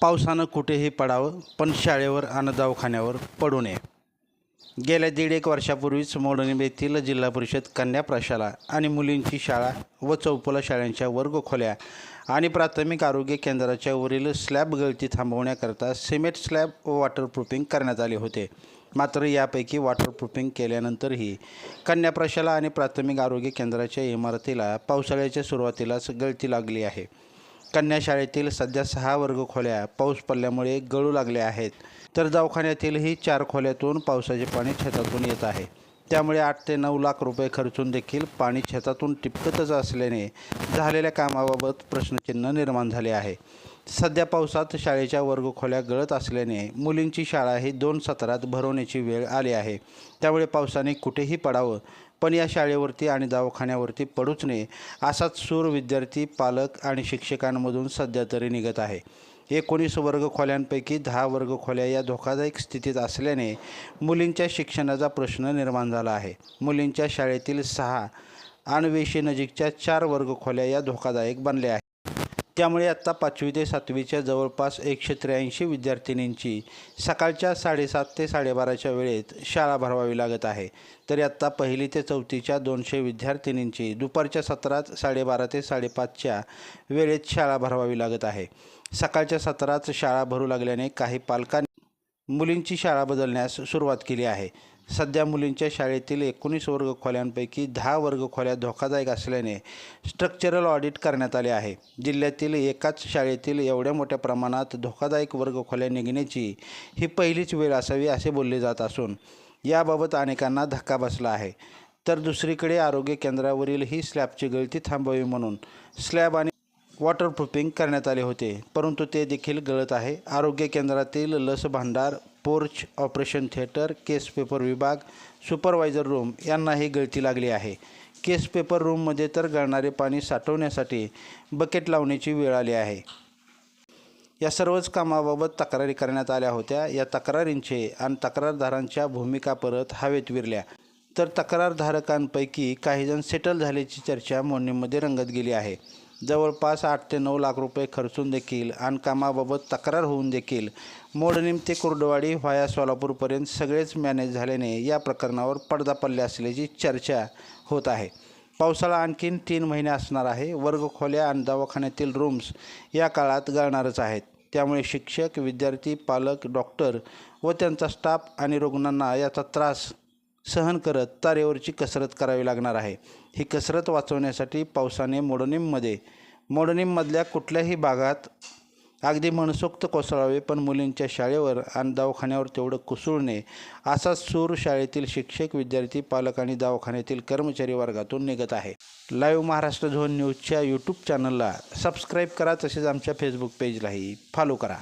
पावसानं कुठेही पडावं पण शाळेवर आणि दवाखान्यावर पडू नये. गेल्या दीड एक वर्षापूर्वीच मोडणीम येथील जिल्हा परिषद कन्या प्रशाला आणि मुलींची शाळा व चौपला शाळांच्या वर्गखोल्या आणि प्राथमिक आरोग्य केंद्राच्या वरील स्लॅब गळती थांबवण्याकरता सिमेंट स्लॅब व वॉटरप्रूफिंग करण्यात आले होते. मात्र यापैकी वॉटरप्रूफिंग केल्यानंतरही कन्या प्रशाला आणि प्राथमिक आरोग्य केंद्राच्या इमारतीला पावसाळ्याच्या सुरुवातीलाच गळती लागली आहे. कन्या शाळेतील सध्या सहा वर्ग खोल्या पाऊस पडल्यामुळे गळू लागल्या आहेत. तर दवाखान्यातीलही चार खोल्यातून पावसाचे पाणी छतातून येत आहे. त्यामुळे आठ ते नऊ लाख रुपये खर्चून देखील पाणी छतातून टिपकतच असल्याने झालेल्या कामाबाबत प्रश्नचिन्ह निर्माण झाले आहे. सध्या पावसात शाळेच्या वर्गखोल्या गळत असल्याने मुलींची शाळा ही दोन सत्रात भरवण्याची वेळ आली आहे. त्यामुळे पावसाने कुठेही पडावं पण या शाळेवरती आणि दवाखान्यावरती पडूच नये असाच सूर विद्यार्थी पालक आणि शिक्षकांमधून सध्या तरी निघत आहे. एकोणीस वर्गखोल्यांपैकी दहा वर्गखोल्या या धोकादायक स्थितीत असल्याने मुलींच्या शिक्षणाचा प्रश्न निर्माण झाला आहे. मुलींच्या शाळेतील सहा आणि वेशीनजीकच्या चार वर्गखोल्या या धोकादायक बनल्या आहेत. त्यामुळे आत्ता पाचवी ते सातवीच्या जवळपास एकशे त्र्याऐंशी विद्यार्थिनींची सकाळच्या साडेसात ते साडेबाराच्या वेळेत शाळा भरवावी लागत आहे. तरी आत्ता पहिली ते चौथीच्या दोनशे विद्यार्थिनींची दुपारच्या सत्रात साडेबारा ते साडेपाचच्या वेळेत शाळा भरवावी लागत आहे. सकाळच्या सत्रात शाळा भरू लागल्याने काही पालकांनी मुलींची शाळा बदलण्यास सुरुवात केली आहे. सध्या मुलींच्या शाळेतील एकोणीस वर्ग खोल्यांपैकी दहा वर्ग खोल्या धोकादायक असल्याने स्ट्रक्चरल ऑडिट करण्यात आले आहे. जिल्ह्यातील एकाच शाळेतील एवढ्या मोठ्या प्रमाणात धोकादायक वर्ग खोल्या निघण्याची ही पहिलीच वेळ असावी असे बोलले जात असून याबाबत अनेकांना धक्का बसला आहे. तर दुसरीकडे आरोग्य केंद्रावरील ही स्लॅबची गळती थांबवावी म्हणून स्लॅब आणि वॉटरप्रूफिंग करण्यात आले होते. परंतु ते देखील गळत आहे. आरोग्य केंद्रातील लस भांडार porch operation theatre case paper विभाग सुपरवायझर रूम यांनाही गळती लागली आहे. केस पेपर रूममध्ये तर गळणारे पाणी साठवण्यासाठी बकेट लावण्याची वेळ आली आहे. या सर्वच कामाबाबत तक्रारी करण्यात आल्या होत्या. या तक्रारींचे आणि तक्रारदारांच्या भूमिका परत हवेत विरल्या. तर तक्रारधारकांपैकी काहीजण सेटल झाल्याची चर्चा मोडणीमध्ये रंगत गेली आहे. जवळपास आठ ते नऊ लाख रुपये खर्चून देखील आणि कामाबाबत तक्रार होऊन देखील मोडनिम ते कुर्डवाडी व्हाया सोलापूरपर्यंत सगळेच मॅनेज झाल्याने या प्रकरणावर पडदा पडले असल्याची चर्चा होत आहे. पावसाळा आणखीन तीन महिने असणार आहे. वर्गखोल्या आणि दवाखान्यातील रूम्स या काळात गळणारच आहेत. त्यामुळे शिक्षक विद्यार्थी पालक डॉक्टर व त्यांचा स्टाफ आणि रुग्णांना याचा त्रास सहन करत तारेवरची कसरत करावी लागणार आहे. ही कसरत वाचवण्यासाठी पावसाने मोडणीममध्ये मोडणीममधल्या कुठल्याही भागात अगदी मनसोक्त कोसळावे पण मुलींच्या शाळेवर आणि दवाखान्यावर तेवढं कुसळणे असा सूर शाळेतील शिक्षक विद्यार्थी पालक आणि दवाखान्यातील कर्मचारी वर्गातून निघत आहे. लाईव्ह महाराष्ट्र झोन न्यूजच्या यूट्यूब चॅनलला सबस्क्राईब करा तसेच आमच्या फेसबुक पेजलाही फॉलो करा.